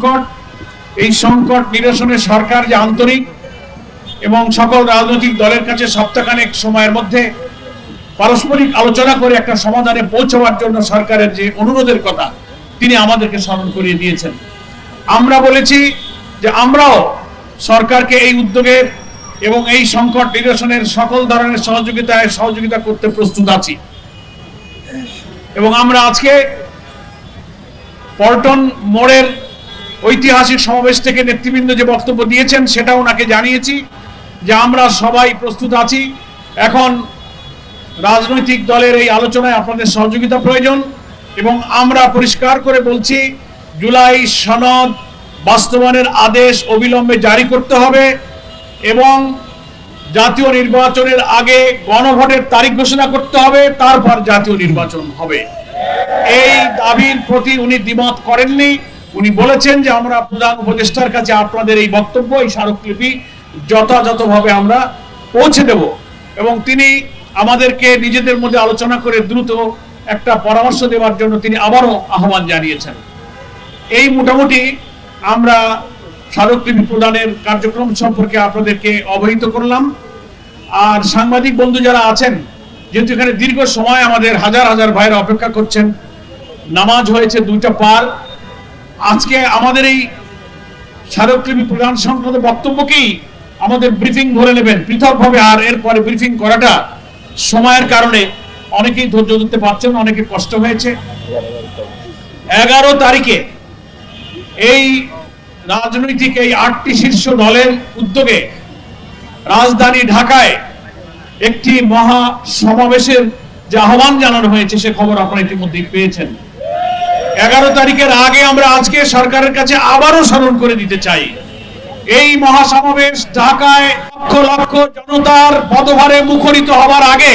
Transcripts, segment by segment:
সংকট, এই সংকট নিরসনে সরকার যে আন্তরিক এবং সকল রাজনৈতিক দলের কাছে সপ্তাহখানেক সময়ের মধ্যে পারস্পরিক আলোচনা করে একটা সমাধানে পৌঁছাবার জন্য সরকারের যে অনুরোধের কথা, তিনি আমাদেরকে স্মরণ করিয়ে দিয়েছেন। আমরা বলেছি যে আমরাও সরকারকে এই উদ্যোগের এবং এই সংকট নিরসনের সকল ধরনের সহযোগিতায় সহযোগিতা করতে প্রস্তুত আছি। এবং আমরা আজকে পল্টন মোড়ের ঐতিহাসিক সমাবেশ থেকে নেতৃবৃন্দ যে বক্তব্য দিয়েছেন, সেটা ওনাকে জানিয়েছি যে আমরা সবাই প্রস্তুত আছি। এখন রাজনৈতিক দলের এই আলোচনায় আপনাদের সহযোগিতা প্রয়োজন এবং আমরা পরিষ্কার করে বলছি, জুলাই সনদ বাস্তবায়নের আদেশ অবিলম্বে জারি করতে হবে এবং জাতীয় নির্বাচনের আগে গণভোটের তারিখ ঘোষণা করতে হবে, তারপর জাতীয় নির্বাচন হবে। এই দাবির প্রতি উনি দ্বিমত করেননি। উনি বলেছেন যে আমরা প্রধান উপদেষ্টার কাছে আপনাদের এই বক্তব্য, এই স্মারকলিপি যথাযথভাবে আমরা পৌঁছে দেব। এবং তিনি আমাদেরকে নিজেদের মধ্যে আলোচনা করে দ্রুত একটা পরামর্শ দেওয়ার জন্য তিনি আবারও আহ্বান জানিয়েছেন। এই মোটামুটি আমরা স্মারকলিপি প্রদানের কার্যক্রম সম্পর্কে আপনাদেরকে অবহিত করলাম। আর সাংবাদিক বন্ধু যারা আছেন, যেহেতু এখানে দীর্ঘ সময় আমাদের হাজার হাজার ভাইরা অপেক্ষা করছেন, নামাজ হয়েছে দুইটা পার আজকে আমাদের এই স্মারকলিপি প্রদান সংক্রান্ত বক্তব্যকেই আমাদের ব্রিফিং ধরে নেবেন। পৃথকভাবে আর এরপরে ব্রিফিং করাটা সময়ের কারণে অনেকেই ধৈর্য ধরতে পারছেন অনেকে কষ্ট হয়েছে। এগারো তারিখে এই রাজনৈতিক এই আটটি শীর্ষ দলের উদ্যোগে রাজধানী ঢাকায় একটি মহা সমাবেশের যে আহ্বান জানানো হয়েছে, সে খবর আপনারা ইতিমধ্যেই পেয়েছেন। এগারো তারিখের আগে আমরা আজকে সরকারের কাছে আবারও স্মরণ করে দিতে চাই। এই মহাসমাবেশ ঢাকায় লক্ষ লক্ষ জনতার পদভারে মুখরিত হবার আগে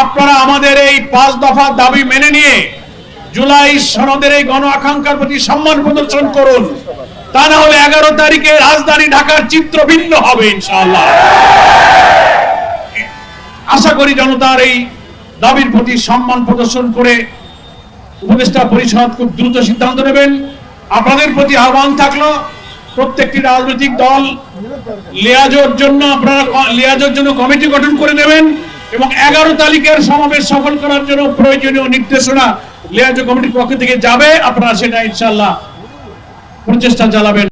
আপনারা আমাদের এই পাঁচ দফা দাবি মেনে নিয়ে জুলাই সনদের এই গণ আকাঙ্ক্ষার প্রতি সম্মান প্রদর্শন করুন। তা না হলে এগারো তারিখে রাজধানী ঢাকার চিত্র ভিন্ন হবে ইনশাআল্লাহ। আশা করি জনতার এই দাবির প্রতি সম্মান প্রদর্শন করে উপদেষ্টা পরিষদ খুব দ্রুত সিদ্ধান্ত নেবেন। আপনাদের প্রতি আহ্বান থাকল, প্রত্যেকটি রাজনৈতিক দল লিয়াজোর জন্য আপনারা লিয়াজোর জন্য কমিটি গঠন করে নেবেন এবং এগারো তারিখের সমাবেশ সফল করার জন্য প্রয়োজনীয় নির্দেশনা লিয়াজো কমিটির পক্ষ থেকে যাবে। আপনারা সেটা ইনশাল্লাহ প্রচেষ্টা চালাবেন।